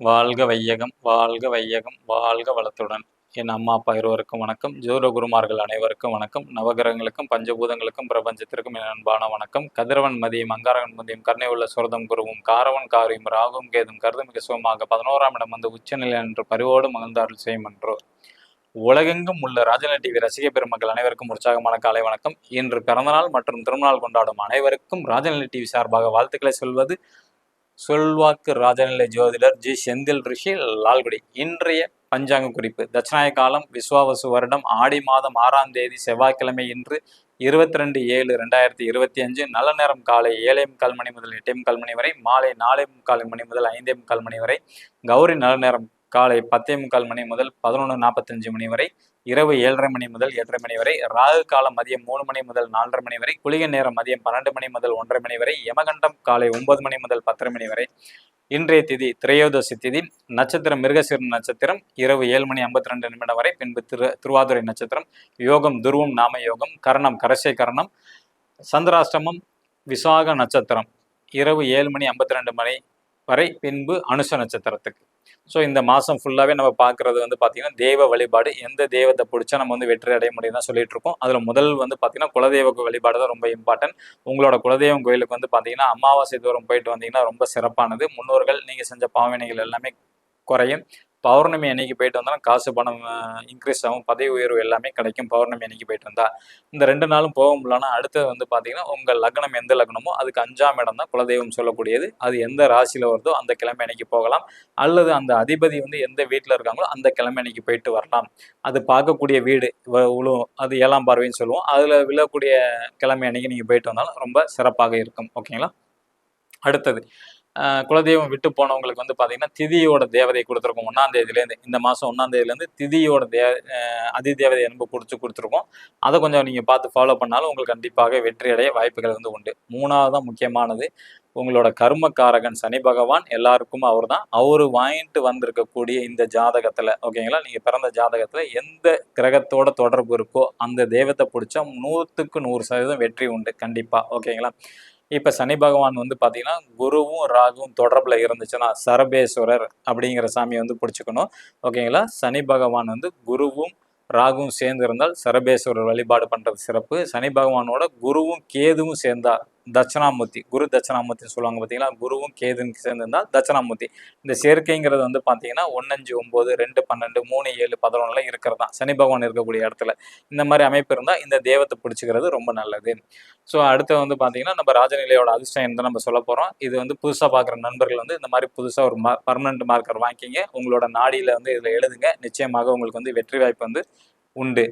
வாழ்க வையகம் வாழ்க வையகம் வாழ்க வளத்துடன். என் அம்மா அப்பா இருவருக்கும் வணக்கம். ஜோர குருமார்கள் அனைவருக்கும் வணக்கம். நவகிரகங்களுக்கும் பஞ்சபூதங்களுக்கும் பிரபஞ்சத்திற்கும் என் அன்பான வணக்கம். கதிரவன் மதியம் அங்காரகன் மதியம் கருணை உள்ள சுரதம் குருவும் காரவன் காரியும் ராகும் கேதும் கருதுமிக சுகமாக பதினோராம் இடம் வந்து உச்சநிலை என்று பரிவோடு மகிழ்ந்தார்கள் செய்யும் என்றோ உலகெங்கும் உள்ள ராஜன டிவி ரசிக பெருமக்கள் அனைவருக்கும் உற்சாகமான காலை வணக்கம். இன்று பிறந்தநாள் மற்றும் திருநாள் கொண்டாடும் அனைவருக்கும் ராஜநிலை டிவி சார்பாக வாழ்த்துக்களை சொல்வது சொல்வாக்கு ராஜநிலை ஜோதிடர் ஜி. செந்தில் ரிஷி லால்குடி. இன்றைய பஞ்சாங்க குறிப்பு. தட்சிணாய காலம் விஸ்வாவசு வருடம். ஆடி மாதம் ஆறாம் தேதி செவ்வாய்க்கிழமை இன்று இருபத்தி ரெண்டு ஏழு ரெண்டாயிரத்தி இருபத்தி அஞ்சு. நல்ல நேரம் காலை ஏழே முக்கால் மணி முதல் எட்டே முக்கால் மணி வரை மாலை நாலே முக்கால் மணி முதல் ஐந்தே முக்கால் மணி வரை கௌரி நல்ல நேரம் காலை பத்தே முக்கால் மணி முதல் பதினொன்று நாற்பத்தஞ்சு மணி வரை இரவு ஏழரை மணி முதல் எட்டரை மணி வரை ராகு காலம் மதியம் மூணு மணி முதல் நாலரை மணி வரை குளிகை நேரம் மதியம் பன்னெண்டு மணி முதல் ஒன்றரை மணி வரை யமகண்டம் காலை ஒன்பது மணி முதல் பத்தரை மணி வரை. இன்றைய திதி திரையோதசி திதி நட்சத்திரம் மிருகசீரன் நட்சத்திரம் இரவு ஏழு மணி ஐம்பத்தி ரெண்டு நிமிடம் வரை பின்பு திரு திருவாதுரை நட்சத்திரம் யோகம் துருவம் நாம யோகம் கரணம் கரசை கரணம் சந்திராஷ்டமம் விசாக நட்சத்திரம் இரவு ஏழு மணி ஐம்பத்தி ரெண்டு மணி வரை பின்பு அனுஷ நட்சத்திரத்துக்கு. ஸோ இந்த மாதம் ஃபுல்லாகவே நம்ம பார்க்குறது வந்து பார்த்திங்கன்னா தெய்வ வழிபாடு எந்த தெய்வத்தை பிடிச்சா நம்ம வந்து வெற்றி அடைய முடியும் தான் சொல்லிட்டு இருக்கோம். அதில் முதல் வந்து பார்த்திங்கன்னா குலதெய்வ வழிபாடு தான் ரொம்ப இம்பார்ட்டன்ட் உங்களோட குலதெய்வம் கோயிலுக்கு வந்து பார்த்தீங்கன்னா அமாவாசை தூரம் போயிட்டு வந்தீங்கன்னா ரொம்ப சிறப்பானது. முன்னோர்கள் நீங்கள் செஞ்ச பாவனைகள் எல்லாமே குறையும். பௌர்ணமி அன்னைக்கு போயிட்டு வந்தாலும் காசு பணம் இன்க்ரீஸ் ஆகும் பதவி உயர்வு எல்லாமே கிடைக்கும் பௌர்ணமி அன்னைக்கு போயிட்டு வந்தா. இந்த ரெண்டு நாளும் போக முடியலன்னா அடுத்தது வந்து பார்த்தீங்கன்னா உங்கள் லக்னம் எந்த லக்னமோ அதுக்கு அஞ்சாம் இடம் தான் குலதெய்வம் சொல்லக்கூடியது. அது எந்த ராசியில் வருதோ அந்த கிழமை அன்னைக்கு போகலாம். அல்லது அந்த அதிபதி வந்து எந்த வீட்டில் இருக்காங்களோ அந்த கிழமை அன்னைக்கு போயிட்டு வரலாம். அது பார்க்கக்கூடிய வீடு உழு அது ஏழாம் பார்வைன்னு சொல்லுவோம். அதில் விழக்கூடிய கிழமை அன்னைக்கு நீங்கள் போயிட்டு வந்தாலும் ரொம்ப சிறப்பாக இருக்கும். ஓகேங்களா? அடுத்தது குலதெய்வம் விட்டு போனவங்களுக்கு வந்து பார்த்தீங்கன்னா திதியோட தேவதை கொடுத்துருக்கோம். ஒன்றாம் தேதியிலேருந்து இந்த மாதம் ஒன்றாம் தேதியிலேருந்து திதியோட தே அதி தேவதை அன்பு கொடுத்து கொடுத்துருக்கோம். அதை கொஞ்சம் நீங்கள் பார்த்து ஃபாலோ பண்ணாலும் உங்களுக்கு கண்டிப்பாக வெற்றி அடைய வாய்ப்புகள் வந்து உண்டு. மூணாவது தான் முக்கியமானது உங்களோட கர்மக்காரகன் சனி பகவான் எல்லாருக்கும் அவர் தான் அவர் வாங்கிட்டு வந்திருக்கக்கூடிய இந்த ஜாதகத்தில் ஓகேங்களா? நீங்கள் பிறந்த ஜாதகத்தில் எந்த கிரகத்தோட தொடர்பு இருக்கோ அந்த தெய்வத்தை பிடிச்சா நூற்றுக்கு நூறு சதவீதம் வெற்றி உண்டு கண்டிப்பாக ஓகேங்களா? இப்போ சனி பகவான் வந்து பார்த்தீங்கன்னா குருவும் ராகுவும் தொடர்பில் இருந்துச்சுன்னா சரபேஸ்வரர் அப்படிங்கிற சாமியை வந்து பிடிச்சிக்கணும். ஓகேங்களா? சனி பகவான் வந்து குருவும் ராகுவும் சேர்ந்து இருந்தால் சரபேஸ்வரர் வழிபாடு பண்ணுறது சிறப்பு. சனி பகவானோட குருவும் கேதுவும் சேர்ந்தா தட்சணாமூர்த்தி குரு தட்சணாமூர்த்தின்னு சொல்லுவாங்க பார்த்தீங்களா குருவும் கேதுன்னு சேர்ந்திருந்தால் தட்சணாமூர்த்தி. இந்த சேர்க்கைங்கிறது வந்து பார்த்தீங்கன்னா ஒன்னஞ்சு ஒம்பது ரெண்டு பன்னெண்டு மூணு ஏழு பதினொன்றுல இருக்கிறது தான். சனி பகவான் இருக்கக்கூடிய இடத்துல. இந்த மாதிரி அமைப்பு இருந்தால் இந்த தேவத்தை பிடிச்சிக்கிறது ரொம்ப நல்லது. ஸோ அடுத்து வந்து பார்த்தீங்கன்னா நம்ம ராஜநிலையோட அதிர்ஷ்டம் தான் நம்ம சொல்ல போகிறோம் இது வந்து புதுசாக பார்க்குற நண்பர்கள் வந்து இந்த மாதிரி புதுசாக ஒரு மா பர்மனண்ட் மார்க்கர் வாங்கிக்கிங்க. உங்களோட நாடியில் வந்து இதில் எழுதுங்க. நிச்சயமாக உங்களுக்கு வந்து வெற்றி வாய்ப்பு வந்து உண்டு.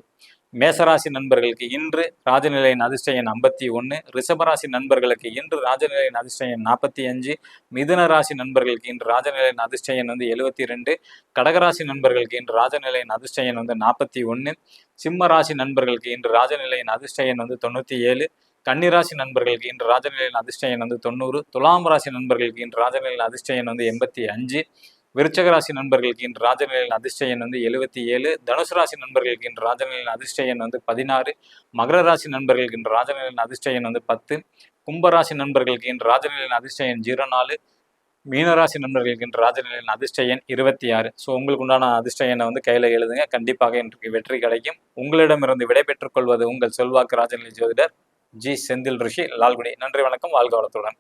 மேசராசி நண்பர்களுக்கு இன்று ராஜநிலையின் அதிர்ஷ்டயன் ஐம்பத்தி ஒன்று ரிஷபராசி நண்பர்களுக்கு இன்று ராஜநிலையின் அதிர்ஷ்டயன் நாற்பத்தி அஞ்சு மிதுன ராசி நண்பர்களுக்கு இன்று ராஜநிலையின் அதிர்ஷ்டயன் வந்து எழுபத்தி ரெண்டு கடகராசி நண்பர்களுக்கு இன்று ராஜநிலையின் அதிர்ஷ்டயன் வந்து நாற்பத்தி ஒன்று சிம்ம ராசி நண்பர்களுக்கு இன்று ராஜநிலையின் அதிர்ஷ்டயன் வந்து தொண்ணூற்றி ஏழு கன்னிராசி நண்பர்களுக்கு இன்று ராஜநிலையின் அதிர்ஷ்டயன் வந்து தொண்ணூறு துலாம் ராசி நண்பர்களுக்கு இன்று ராஜநிலையின் அதிர்ஷ்டயன் வந்து எண்பத்தி அஞ்சு விருச்சகராசி நண்பர்களுக்கு இன்று ராஜநிலையின் அதிர்ஷ்ட எண் வந்து எழுபத்தி ஏழு தனுசு ராசி நண்பர்களுக்கு இன்று ராஜநிலையின் அதிர்ஷ்ட எண் வந்து பதினாறு மகர ராசி நண்பர்களுக்கு இன்று ராஜநிலையின் அதிர்ஷ்ட எண் வந்து பத்து கும்பராசி நண்பர்களுக்கு இன்று ராஜநிலையின் அதிர்ஷ்ட எண் ஜீரோ நாலு மீனராசி நண்பர்களுக்கு இன்று ராஜநிலையின் அதிர்ஷ்ட எண் இருபத்தி ஆறு. ஸோ உங்களுக்கு உண்டான அதிர்ஷ்ட எண்ணை வந்து கையில் எழுதுங்க. கண்டிப்பாக இன்றைக்கு வெற்றி கிடைக்கும். உங்களிடமிருந்து விடைபெற்றுக் கொள்வது உங்கள் செல்வாக்கு ராஜநிலை ஜோதிடர் ஜி செந்தில் ரிஷி லால்குடி. நன்றி வணக்கம். வாழ்க வளத்துடன்.